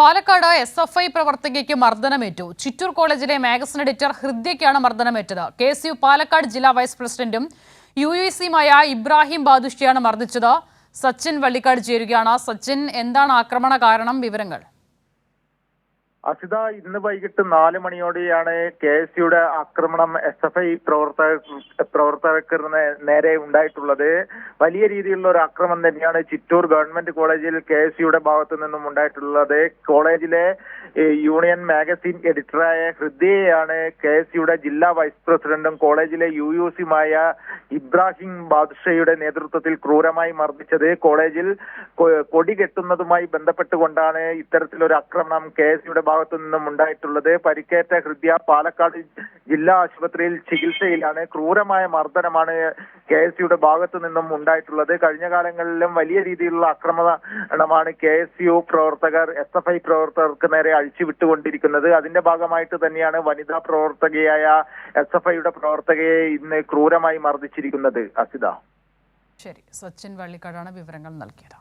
Palakkad S F I പ്രവർത്തകയ്ക്ക് മർദ്ദനമേറ്റു. ചിറ്റൂർ കോളേജിലെ മാഗസിൻ എഡിറ്റർ ഹൃദ്യയ്ക്കാണ് മർദ്ദനമേറ്റത്. കെ എസ് യു പാലക്കാട് ജില്ലാ വൈസ് പ്രസിഡന്റും യു ഇ സിയുമായ ഇബ്രാഹിം ബാദുഷിയാണ് മർദ്ദിച്ചത്. സച്ചിൻ വള്ളിക്കാട് ചേരുകയാണ്. സച്ചിൻ എന്താണ് ആക്രമണ കാരണം? വിവരങ്ങൾ. അസിത ഇന്ന് വൈകിട്ട് നാല് മണിയോടെയാണ് കെ എസ് യുടെ ആക്രമണം എസ് എഫ് ഐ പ്രവർത്തക പ്രവർത്തകർക്ക് നേരെ ഉണ്ടായിട്ടുള്ളത്. വലിയ രീതിയിലുള്ള ഒരു ആക്രമം തന്നെയാണ് ചിറ്റൂർ ഗവൺമെന്റ് കോളേജിൽ കെ എസ് യുടെ ഭാഗത്തു നിന്നും ഉണ്ടായിട്ടുള്ളത്. കോളേജിലെ യൂണിയൻ മാഗസിൻ എഡിറ്ററായ ഹൃദയയാണ് കെ എസ് യുടെ ജില്ലാ വൈസ് പ്രസിഡന്റും കോളേജിലെ യു യു സിയുമായ ഇബ്രാഹിം ബാദ്ഷയുടെ നേതൃത്വത്തിൽ ക്രൂരമായി മർദ്ദിച്ചത്. കോളേജിൽ കൊടി കെട്ടുന്നതുമായി ബന്ധപ്പെട്ടുകൊണ്ടാണ് ഇത്തരത്തിലൊരു ആക്രമണം കെ എസ് യുടെ ഭാഗത്തു നിന്നും ഉണ്ടായിട്ടുള്ളത്. പരിക്കേറ്റ ഹൃദയ പാലക്കാട് ജില്ലാ ആശുപത്രിയിൽ ചികിത്സയിലാണ് ക്രൂരമായ മർദ്ദനമാണ് കെ എസ് യുടെ ഭാഗത്തു നിന്നും ഉണ്ടായിട്ടുള്ളത്. കഴിഞ്ഞ കാലങ്ങളിലും വലിയ രീതിയിലുള്ള ആക്രമണമാണ് കെ എസ് യു പ്രവർത്തകർ എസ് എഫ് ഐ പ്രവർത്തകർക്ക് നേരെ അഴിച്ചുവിട്ടുകൊണ്ടിരിക്കുന്നത്. അതിന്റെ ഭാഗമായിട്ട് തന്നെയാണ് വനിതാ പ്രവർത്തകയായ എസ് എഫ് ഐയുടെ പ്രവർത്തകയെ ഇന്ന് ക്രൂരമായി മർദ്ദിച്ചിരിക്കുന്നത്. അസിത. ശരി. സച്ചിൻ വള്ളിക്കാടാണ് വിവരങ്ങൾ നൽകിയത്.